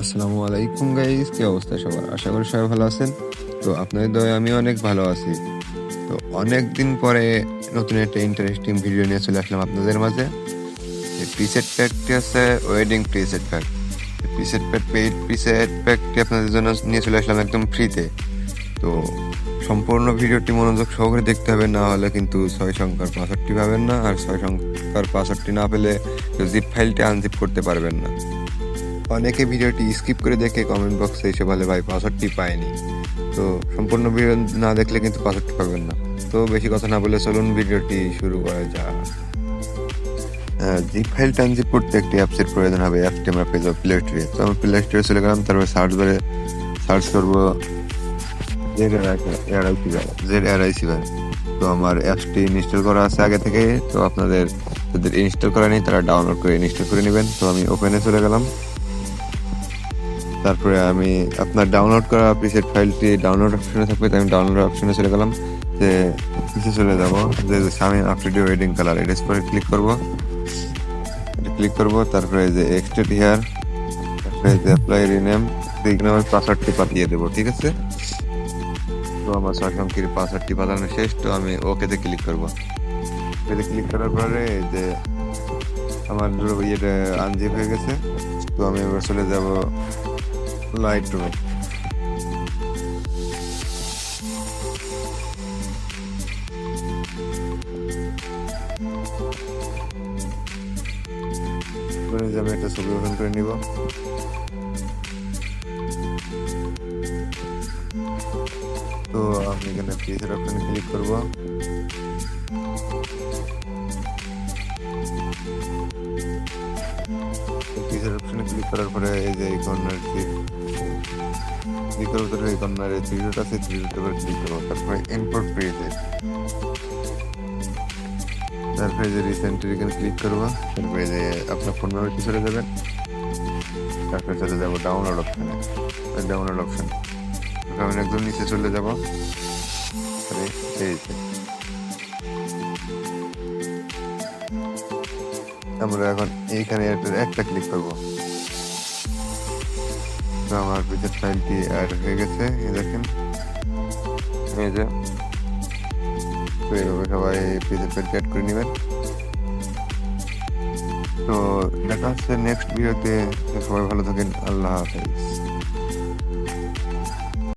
আসসালামু আলাইকুম গাইস কি অবস্থা সবার? আশা করি সবাই ভালো আছেন। তো আপনাদের দয়ে আমি অনেক ভালো আছি। তো অনেক দিন পরে নতুন একটা ইন্টারেস্টিং ভিডিও নিয়ে চলে আসলাম আপনাদের মাঝে। প্রিসেট প্যাকটি আছে wedding preset pack preset pack paid preset প্যাকটি আপনাদের জন্য নিয়ে চলে আসলাম একদম ফ্রিতে তো সম্পূর্ণ ভিডিওটি মনোযোগ সহকারে দেখতে হবে, না হলে কিন্তু ছয় সংখ্যার পাসওয়ার্ডটি পাবেন না, আর ছয় সংখ্যার পাসওয়ার্ডটি না পেলে জিপ ফাইলটি আনজিপ করতে পারবেন না। অনেকে ভিডিওটি স্কিপ করে দেখে কমেন্ট বক্সে এসে বলে, ভাই, পাসওয়ার্ডটি পায়নি তো সম্পূর্ণ ভিডিও না দেখলে কিন্তু পাসওয়ার্ডটি পাবেন না। তো বেশি কথা না বলে চলুন ভিডিওটি শুরু করা যাক। জিপ ফাইল ট্রানজিট করতে একটি অ্যাপসের প্রয়োজন হবে অ্যাপটি আমরা পেয়ে যাব প্লে স্টোরে তো আমি প্লে স্টোরে চলে গেলাম, তারপরে সার্চ বারে সার্চ করব জেড জেড আরআইসি ভাই তো আমার অ্যাপসটি ইনস্টল করা আছে আগে থেকে, তো আপনাদের, যাদের ইনস্টল করা নেই তারা ডাউনলোড করে ইনস্টল করে নেবেন। তো আমি ওপেনে চলে গেলাম। তারপরে আমি আপনার ডাউনলোড করা প্রিসেট ফাইলটি ডাউনলোড অপশনে থাকবে, তাই আমি ডাউনলোড অপশনে চলে গেলাম। যে নিচে চলে যাব, যে স্বামী আফটার ওয়েডিং কালার এটা পরে ক্লিক করব। ক্লিক করব, তারপরে যে এক্সটেড হেয়ার তারপরে যে অ্যাপ্লাই রিনেম এখানে আমি পাসওয়ার্ডটি পাঠিয়ে দেবো, ঠিক আছে? তো আমার ছয় পাসওয়ার্ডটি পাঠানো শেষ, তো আমি ওকেতে ক্লিক করব। ওকেতে ক্লিক করার পরে যে আমার ইয়েটা আনজিপ হয়ে গেছে, তো আমি এবার চলে যাব লাইট রুমে আমি একটা ছবি ওপেন করে নিব। তো আমি এখানে পেজের অপশনে ক্লিক করব। পেজের অপশনে ক্লিক করার পরে এই যে এই কর্নার ভিতরে এই কর্নারে আছে উপর ক্লিক করব তারপরে ইম্পোর্ট পেজে তারপরে যে রিসেন্টের এখানে ক্লিক করব, তারপরে যে আপনার ফোন নাম্বারটি চলে যাবেন তারপরে চলে যাব ডাউনলোড অপশনে ডাউনলোড অপশন আমি একদম নিচে চলে যাব। এই আমরা এখন এইখানে একটা ক্লিক করব। তো আমার পিছের ফাইলটি অ্যাড হয়ে গেছে, এই দেখেন। এই যে, তো এইভাবে সবাই পিছের ফাইলটি অ্যাড করে নেবেন। তো দেখা হচ্ছে নেক্সট ভিডিওতে সবাই ভালো থাকেন, আল্লাহ হাফেজ।